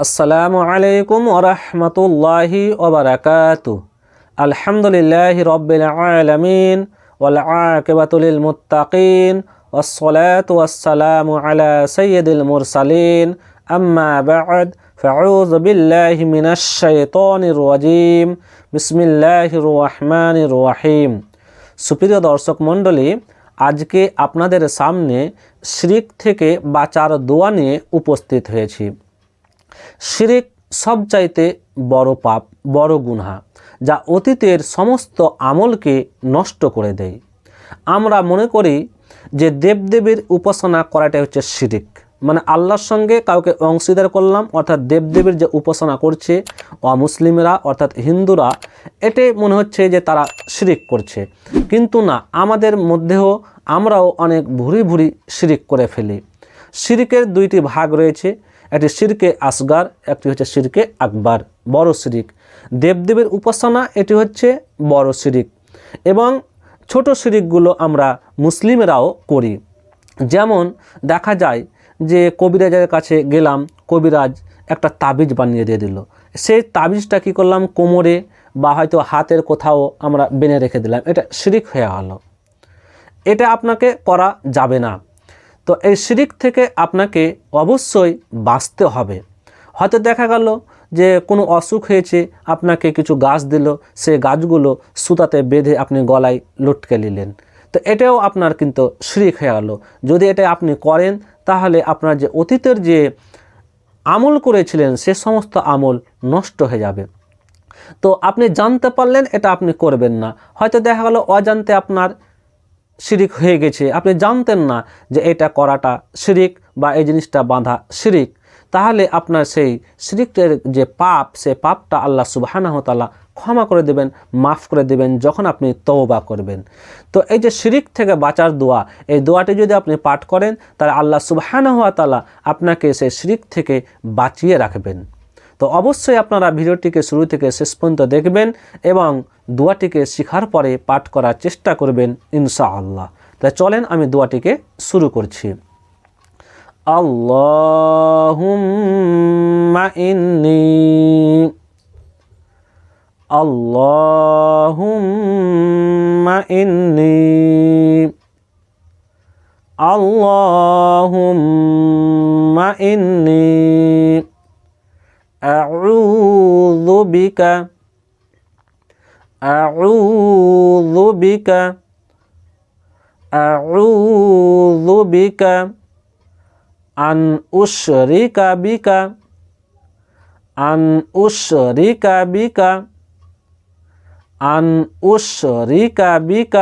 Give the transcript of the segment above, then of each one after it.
আসসালামু আলাইকুম ওরহমতুল্লাহি ওবরাকাতু আলহামদুলিল্লাহ রব্বিল আলামিন ওয়াল আকিবাতুল মুত্তাকিন والصلاة والسلام على سيد المرسلين أما بعد فأعوذ بالله من الشيطان الرجيم بسم الله الرحمن الرحيم সুপ্রিয় দর্শক মণ্ডলী আজকে আপনাদের সামনে শিরিক থেকে বাঁচার দোয়া নিয়ে উপস্থিত হয়েছি শিরিক সবচাইতে বড় পাপ, বড় গুনহা, যা অতীতের সমস্ত আমলকে নষ্ট করে দেয়। আমরা মনে করি যে দেবদেবীর উপাসনা করাটাই হচ্ছে শিরিক। মানে আল্লাহর সঙ্গে কাউকে অংশীদার করলাম, অর্থাৎ দেবদেবীর যে উপাসনা করছে, অমুসলিমরা, অর্থাৎ হিন্দুরা, এটাই মনে হচ্ছে যে তারা শিরিক করছে। কিন্তু না, আমাদের মধ্যেও আমরাও অনেক ভুরি ভুরি শিরিক করে ফেলি। শিরিকের দুইটি ভাগ রয়েছে একটি শিরকে আসগার, একটি হচ্ছে শিরকে আকবার, বড় শিরিক দেবদেবের উপাসনা, এটি হচ্ছে বড় শিরিক এবং ছোট শিরিকগুলো আমরা মুসলিমরাও করি। যেমন দেখা যায় যে কবিরাজের কাছে গেলাম, কবিরাজ একটা তাবিজ বানিয়ে দিয়ে দিল। সেই তাবিজটা কী করলাম? কোমরে বা হয়তো হাতের কোথাও আমরা বেনে রেখে দিলাম। এটা শিরিক হয়ে গেল এটা আপনাকে করা যাবে না। তো এই শিরিক থেকে আপনাকে অবশ্যই বাঁচতে হবে। হয়তো দেখা গেল যে কোনো অসুখ হয়েছে, আপনাকে কিছু গাছ দিল সে গাছগুলো সুতাতে বেঁধে আপনি গলায় লটকে নিলেন। তো এটাও আপনার কিন্তু শিরিক হয়ে গেল। যদি এটা আপনি করেন, তাহলে আপনার যে অতীতের যে আমল করেছিলেন, সে সমস্ত আমল নষ্ট হয়ে যাবে। তো আপনি জানতে পারলেন, এটা আপনি করবেন না। হয়তো দেখা গেল অজান্তে আপনার শিরিক হয়ে গেছে। আপনি জানতেন না যে এটা করাটা শিরিক বা এই জিনিসটা বাঁধা শিরিক। তাহলে আপনার সেই শিরিকের যে পাপ সে পাপটা আল্লাহ সুবাহানাহতালা ক্ষমা করে দেবেন, মাফ করে দেবেন যখন আপনি তওবা করবেন। তো এই যে শিরিক থেকে বাঁচার দোয়া, এই দোয়াটি যদি আপনি পাঠ করেন, তাহলে আল্লাহ সুবাহানাহতালা আপনাকে সেই শিরিক থেকে বাঁচিয়ে রাখবেন। তো অবশ্যই আপনারা ভিডিওটিকে শুরু থেকে শেষ পর্যন্ত দেখবেন এবং দোয়াটিকে শিখার পরে পাঠ করার চেষ্টা করবেন ইনশা আল্লাহ তাই চলেন আমি দোয়াটিকে শুরু করছি। আল্লাহুম্মা ইন্নি আল্লাহুম্মা ইন্নি, আল্লাহুম্মা أعوذ بك أعوذ بك أن أشرك بك أن أشرك بك أن أشرك بك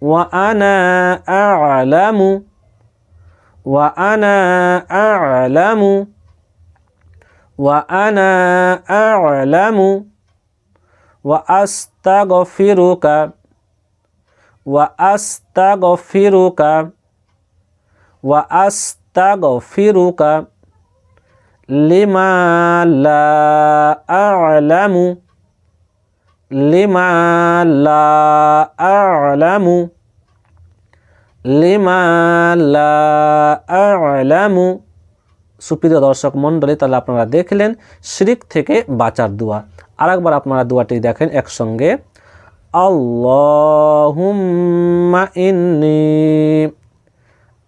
وأنا أعلم وأنا أعلم وأنا أعلم. ওয়া আস্তা গফিরুকা ওয়া আস্তা গফিরুকা ওয়া আস্তা গফিরুকা লিমা লা আলামু লিমা লা আলামু লিমা লা আলামু সুপ্রিয় দর্শক মণ্ডলী, তাহলে আপনারা দেখলেন, শিরিক থেকে বাঁচার দোয়া। আরেকবার আপনারা দোয়াটি দেখেন একসঙ্গে। আল্লাহুম্মা ইন্নি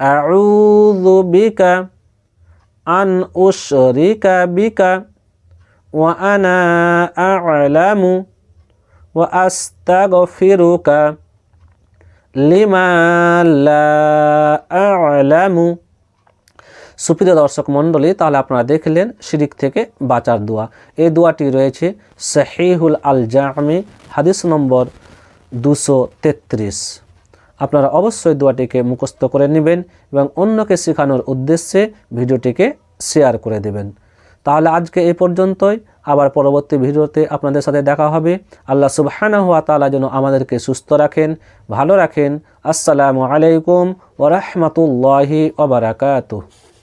আউযু বিকা আন উশরিকা বিকা ওয়া আনা আ'লামু ওয়া আস্তাগফিরুকা লিমা লা আ'লামু। সুপ্রিয় দর্শক মণ্ডলী, তাহলে আপনারা দেখলেন শিরিক থেকে বাঁচার দোয়া। এই দোয়াটি রয়েছে শাহিহুল আল জামি হাদিস নম্বর দুশো আপনারা অবশ্যই দোয়াটিকে মুখস্থ করে নেবেন এবং অন্যকে শেখানোর উদ্দেশ্যে ভিডিওটিকে শেয়ার করে দেবেন। তাহলে আজকে এই পর্যন্তই। আবার পরবর্তী ভিডিওতে আপনাদের সাথে দেখা হবে। আল্লাহ সুবহানা হুয়া তালা যেন আমাদেরকে সুস্থ রাখেন, ভালো রাখেন। আসসালামু আলাইকুম ওরহমতুল্লাহি ওবরাকাতুহ